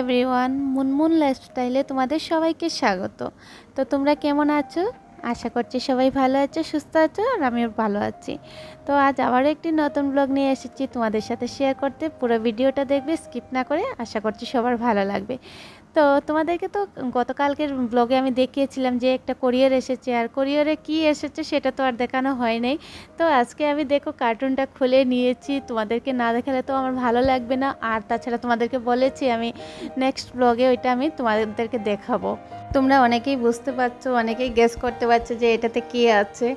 Everyone Munmun লাইফস্টাইলে তোমাদের সবাইকে স্বাগত। তো তোমরা কেমন আছো? আশা করছি সবাই ভালো আছে, সুস্থ আছো আর আমিও ভালো আছি। তো আজ আবারও একটি নতুন ব্লগ নিয়ে এসেছি, তোমাদের সাথে শেয়ার করতে। পুরো ভিডিওটা দেখবে স্কিপ না করে আশা করছি সবার ভালো লাগবে। তো তোমাদেরকে তো গতকালকের ব্লগে আমি দেখিয়েছিলাম যে একটা কোরিয়ার এসেছে, আর কোরিয়ারে কি এসেছে সেটা তো আর দেখানো হয় নাই। তো আজকে আমি দেখো কার্টুনটা খুলে নিয়েছি, তোমাদেরকে না দেখালে তো আমার ভালো লাগবে না। আর তাছাড়া তোমাদেরকে বলেছি আমি নেক্সট ব্লগে ওইটা আমি তোমাদেরকে দেখাবো। তোমরা অনেকেই বুঝতে পারছ, অনেকেই গেস করতে পারছ যে এটাতে কি আছে?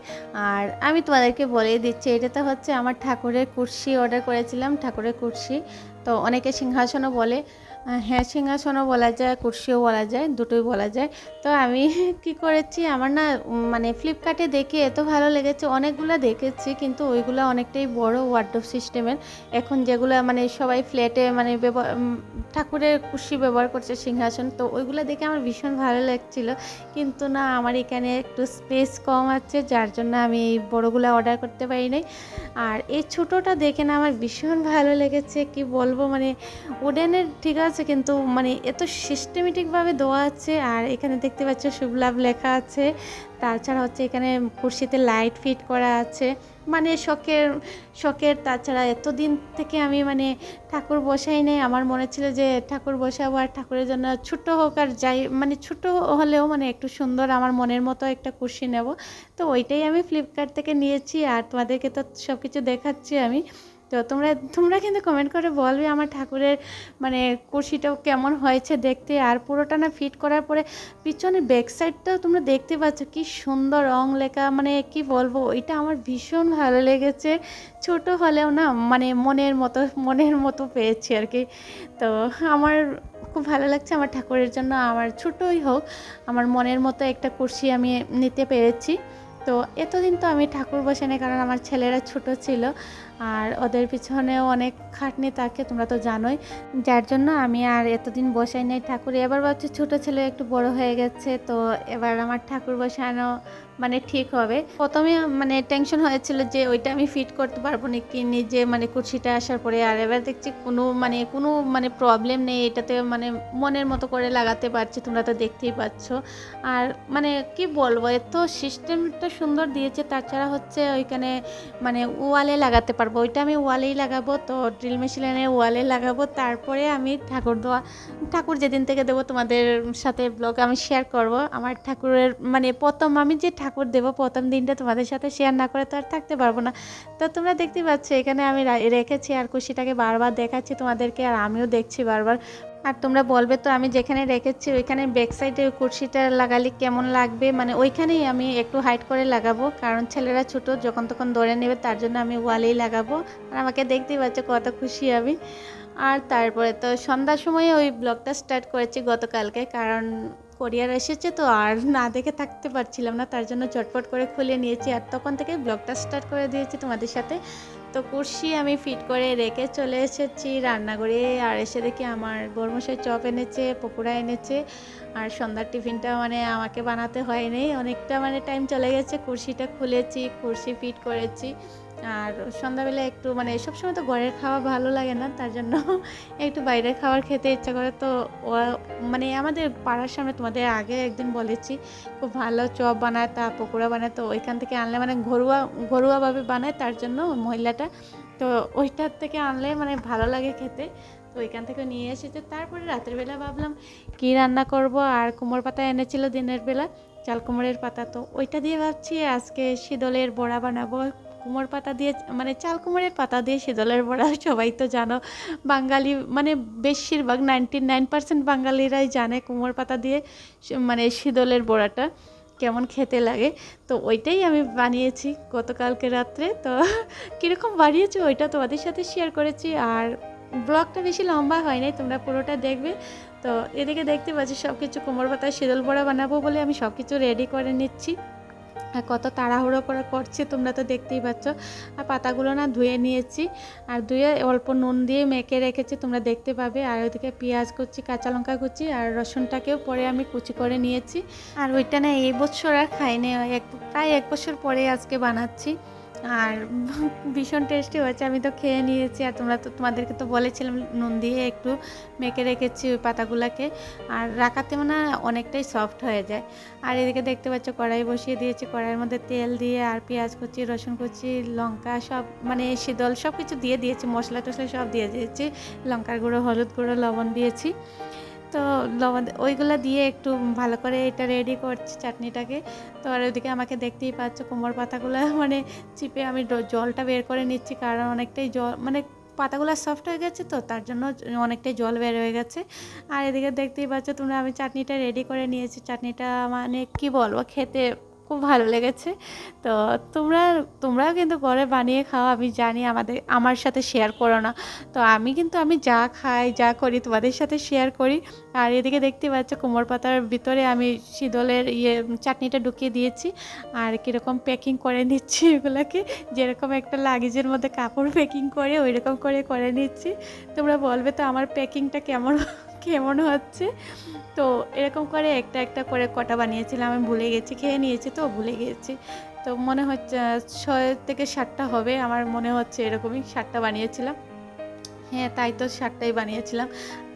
আর আমি তোমাদেরকে বলে দিচ্ছি, এটাতে হচ্ছে আমার ঠাকুরের কুর্সি অর্ডার করেছিলাম, ঠাকুরের কুর্সি। তো অনেকে সিংহাসনও বলে। হ্যাঁ সিংহাসনও বলা যায়, কুর্সিও বলা যায়, দুটোই বলা যায়। তো আমি কি করেছি, আমার না মানে ফ্লিপকার্টে দেখে এত ভালো লেগেছে, অনেকগুলো দেখেছি, কিন্তু ওইগুলো অনেকটাই বড় ওয়ার্ডরোব সিস্টেমের এখন যেগুলো মানে সবাই ফ্ল্যাটে মানে ঠাকুরের কুর্সি ব্যবহার করছে, সিংহাসন, তো ওইগুলো দেখে আমার ভীষণ ভালো লাগছিল। কিন্তু না, আমার এখানে একটু স্পেস কম আছে, যার জন্য আমি এই বড়গুলো অর্ডার করতে পারি নাই। আর এই ছোটোটা দেখে না আমার ভীষণ ভালো লেগেছে, কি বলব মানে উডেনের ঠিক আছে কিন্তু মানে এত সিস্টেমেটিকভাবে দেওয়া আছে আর এখানে দেখতে পাচ্ছ শুভ লাভ লেখা আছে। তাছাড়া হচ্ছে এখানে কুর্সিতে লাইট ফিট করা আছে। মানে শখের শখের তাছাড়া এতদিন থেকে আমি মানে ঠাকুর বসাই নেই। আমার মনে ছিল যে ঠাকুর বসাবো আর ঠাকুরের জন্য ছোট হোক আর যাই মানে ছোট হলেও মানে একটু সুন্দর আমার মনের মতো একটা কুর্সি নেব। তো ওইটাই আমি ফ্লিপকার্ট থেকে নিয়েছি আর তোমাদেরকে তো সব কিছু দেখাচ্ছি আমি। তো তোমরা তোমরা কিন্তু কমেন্ট করে বলবে আমার ঠাকুরের মানে কুর্সিটাও কেমন হয়েছে দেখতে। আর পুরোটা না ফিট করার পরে পিছনের ব্যাক সাইডটাও তোমরা দেখতে পাচ্ছ কি সুন্দর রং লেখা। মানে কি বলব এটা আমার ভীষণ ভালো লেগেছে। ছোট হলেও না মানে মনের মতো মনের মতো পেয়েছি আর কি। তো আমার খুব ভালো লাগছে আমার ঠাকুরের জন্য। আমার ছোটই হোক, আমার মনের মতো একটা কুর্সি আমি নিতে পেরেছি। তো এতদিন তো আমি ঠাকুর বসে না কারণ আমার ছেলেরা ছোট ছিল আর ওদের পিছনেও অনেক খাটনি থাকে, তোমরা তো জানোই। যার জন্য আমি আর এতদিন বসাই নাই ঠাকুর। এবার ভাবছি ছোটো ছেলে একটু বড় হয়ে গেছে, তো এবার আমার ঠাকুর বসানো মানে ঠিক হবে। প্রথমে মানে টেনশন হয়েছিল যে ওইটা আমি ফিট করতে পারব না কি নিজে মানে কুর্সিটা আসার পরে। আর এবার দেখছি কোনো মানে কোনো মানে প্রবলেম নেই, এটাতে মানে মনের মতো করে লাগাতে পারছি, তোমরা তো দেখতেই পাচ্ছ। আর মানে কি বলব, এত সিস্টেমটা সুন্দর দিয়েছে। তাছাড়া হচ্ছে ওইখানে মানে ওয়ালে লাগাতে পারব। ওইটা আমি ওয়ালেই লাগাবো। তো ড্রিল মেশিনে ওয়ালে লাগাবো। তারপরে আমি ঠাকুর দেওয়া ঠাকুর যেদিন থেকে দেবো তোমাদের সাথে ব্লগ আমি শেয়ার করব। আমার ঠাকুরের মানে প্রথম আমি যে ঠাকুর দেবো, প্রথম দিনটা তোমাদের সাথে শেয়ার না করে তো আর থাকতে পারব না। তো তোমরা দেখতে পাচ্ছ, এখানে আমি রেখেছি আর খুশিটাকে বারবার দেখাচ্ছি তোমাদেরকে। আর আমিও দেখছি বারবার। আর তোমরা বলবে তো, আমি যেখানে রেখেছি ওইখানে ব্যাক সাইডে ওই কুর্সিটা লাগালে কেমন লাগবে? মানে ওইখানেই আমি একটু হাইট করে লাগাবো। কারণ ছেলেরা ছোট, যখন তখন ধরে নেবে, তার জন্য আমি ওয়ালেই লাগাবো। আর আমাকে দেখতেই পাচ্ছ কত খুশি আমি। আর তারপরে তো সন্ধ্যার সময় ওই ব্লগটা স্টার্ট করেছি গতকালকে। কারণ কোরিয়ার এসেছে তো, আর না দেখে থাকতে পারছিলাম না। তার জন্য চটপট করে খুলে নিয়েছি। আর তখন থেকে ব্লগটা স্টার্ট করে দিয়েছি তোমাদের সাথে। তো কুর্সি আমি ফিট করে রেখে চলে এসেছি রান্নাঘরে। আর এসে দেখি আমার বর্মশাই চপ এনেছে, পকোড়া এনেছে, আর সন্ধ্যার টিফিনটা মানে আমাকে বানাতে হয়নি। অনেকটা মানে টাইম চলে গেছে, কুর্সিটা খুলেছি, কুর্সি ফিট করেছি। আর সন্ধ্যাবেলা একটু মানে সবসময় তো ঘরের খাওয়া ভালো লাগে না, তার জন্য একটু বাইরের খাবার খেতে ইচ্ছা করে। তো মানে আমাদের পাড়ার সামনে তোমাদের আগে একদিন বলেছি, খুব ভালো চপ বানায়, তা পকোড়া বানায়, তো ওইখান থেকে আনলে মানে ঘরোয়া, ঘরোয়াভাবে বানায়, তার জন্য মহিলাটা। তো ওইটার থেকে আনলে মানে ভালো লাগে খেতে, তো ওইখান থেকে নিয়ে এসেছে। তারপরে রাতের বেলা ভাবলাম, কী রান্না করব? আর কুমড়ো পাতা এনেছিল দিনের বেলা, চাল কুমড়ের পাতা, তো ওইটা দিয়ে ভাবছি আজকে শীতলের বড়া বানাবো। কুমড় পাতা দিয়ে মানে চাল কুমড়ের পাতা দিয়ে শীতলের বড়া, সবাই তো জানো। বাঙালি মানে বেশিরভাগ নাইনটি নাইন পার্সেন্ট বাঙালিরাই জানে কুমড় পাতা দিয়ে মানে শীতলের বড়াটা কেমন খেতে লাগে। তো ওইটাই আমি বানিয়েছি গতকালকে রাত্রে। তো কীরকম বানিয়েছি ওইটা তোমাদের সাথে শেয়ার করেছি। আর ব্লগটা বেশি লম্বা হয় নাই, তোমরা পুরোটা দেখবে। তো এদিকে দেখতে পাচ্ছি সব কিছু কোমর পাতায় শীতল বড়া বানাবো বলে আমি সব কিছু রেডি করে নিচ্ছি। কত তাড়াহুড়ো করে করছে, তোমরা তো দেখতেই পাচ্ছ। আর পাতাগুলো না ধুয়ে নিয়েছি, আর ধুয়ে অল্প নুন দিয়ে মেখে রেখেছি, তোমরা দেখতে পাবে। আর ওইদিকে পেঁয়াজ কুচি, কাঁচা লঙ্কা কুচি আর রসুনটাকেও পরে আমি কুচি করে নিয়েছি। আর ওইটা না এই বছর আর খাইনি, এক প্রায় এক বছর পরে আজকে বানাচ্ছি। আর ভীষণ টেস্টি হয়েছে, আমি তো খেয়ে নিয়েছি। আর তোমরা তো, তোমাদেরকে তো বলেছিলাম, নুন দিয়ে একটু মেখে রেখেছি ওই পাতাগুলোকে। আর রাখাতে মানে অনেকটাই সফট হয়ে যায়। আর এদিকে দেখতে পাচ্ছ, কড়াই বসিয়ে দিয়েছি। কড়াইয়ের মধ্যে তেল দিয়ে আর পেঁয়াজ কুচি, রসুন কুচি, লঙ্কা সব মানে শীতল সব কিছু দিয়ে দিয়েছি। মশলা টশলা সব দিয়ে দিয়েছি। লঙ্কার গুঁড়ো, হলুদ গুঁড়ো, লবণ দিয়েছি। তো লবণ ওইগুলো দিয়ে একটু ভালো করে এটা রেডি করছি চাটনিটাকে। তো আর ওইদিকে আমাকে দেখতেই পাচ্ছ কোমর পাতাগুলো মানে চিপে আমি জলটা বের করে নিচ্ছি কারণ অনেকটাই জল মানে পাতাগুলো সফট হয়ে গেছে তো, তার জন্য অনেকটাই জল বের হয়ে গেছে। আর এদিকে দেখতেই পাচ্ছ তোমরা, আমি চাটনিটা রেডি করে নিয়েছি। চাটনিটা মানে কি বলব, খেতে খুব ভালো লেগেছে। তো তোমরা, তোমরাও কিন্তু ঘরে বানিয়ে খাও, আমি জানি আমাদের, আমার সাথে শেয়ার করো না। তো আমি কিন্তু, আমি যা খাই, যা করি তোমাদের সাথে শেয়ার করি। আর এদিকে দেখতে পাচ্ছ কোমর পাতার ভিতরে আমি শীতলের ইয়ে চাটনিটা ঢুকিয়ে দিয়েছি। আর কীরকম প্যাকিং করে নিচ্ছি এগুলোকে। যেরকম একটা লাগেজের মধ্যে কাপড় প্যাকিং করে ওই রকম করে করে নিচ্ছি। তোমরা বলবে তো আমার প্যাকিংটা কেমন? কেমন হচ্ছে। তো এরকম করে একটা একটা করে কটা বানিয়েছিলাম, আমি ভুলে গেছি, খেয়ে নিয়েছি তো ভুলে গেছি। তো মনে হচ্ছে ছয় থেকে সাতটা হবে, আমার মনে হচ্ছে এরকমই সাতটা বানিয়েছিলাম। হ্যাঁ তাই তো সাতটাই বানিয়েছিলাম।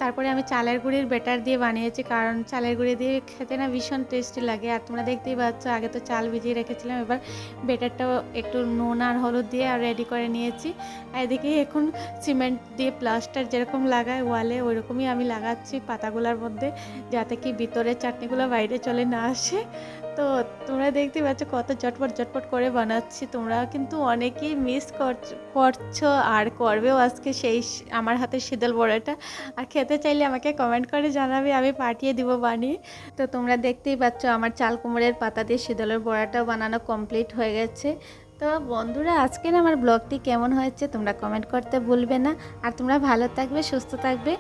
তারপরে আমি চালের গুঁড়ির বেটার দিয়ে বানিয়েছি, কারণ চালের গুঁড়ি দিয়ে খেতে না ভীষণ টেস্টি লাগে। আর তোমরা দেখতেই পাচ্ছ, আগে তো চাল ভিজিয়ে রেখেছিলাম, এবার বেটারটাও একটু নুন আর হলুদ দিয়ে আর রেডি করে নিয়েছি। আর এদিকে এখন সিমেন্ট দিয়ে প্লাস্টার যেরকম লাগায় ওয়ালে ওইরকমই আমি লাগাচ্ছি পাতাগুলোর মধ্যে, যাতে কি ভিতরে চাটনিগুলো বাইরে চলে না আসে। তো তোমরা দেখতেই পাচ্ছ কত চটপট চটপট করে বানাচ্ছি। তোমরা কিন্তু অনেকেই মিস করছ আর করবেও আজকে সেই আমার হাতে শীতল বড়াটা। আর খেতে চাইলে আমাকে কমেন্ট করে জানাবে, আমি পাঠিয়ে দিব বানিয়ে। তো তোমরা দেখতেই পাচ্ছ আমার চাল কুমড়ের পাতা দিয়ে শীতলের বড়াটাও বানানো কমপ্লিট হয়ে গেছে। তো বন্ধুরা, আজকের আমার ব্লগটি কেমন হয়েছে তোমরা কমেন্ট করতে ভুলবে না। আর তোমরা ভালো থাকবে, সুস্থ থাকবে।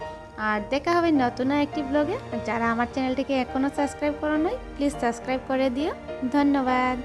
আর দেখা হবে নতুন একটি ব্লগে। যারা আমার চ্যানেলটিকে এখনও সাবস্ক্রাইব করো নয় প্লিজ সাবস্ক্রাইব করে দিও। ধন্যবাদ।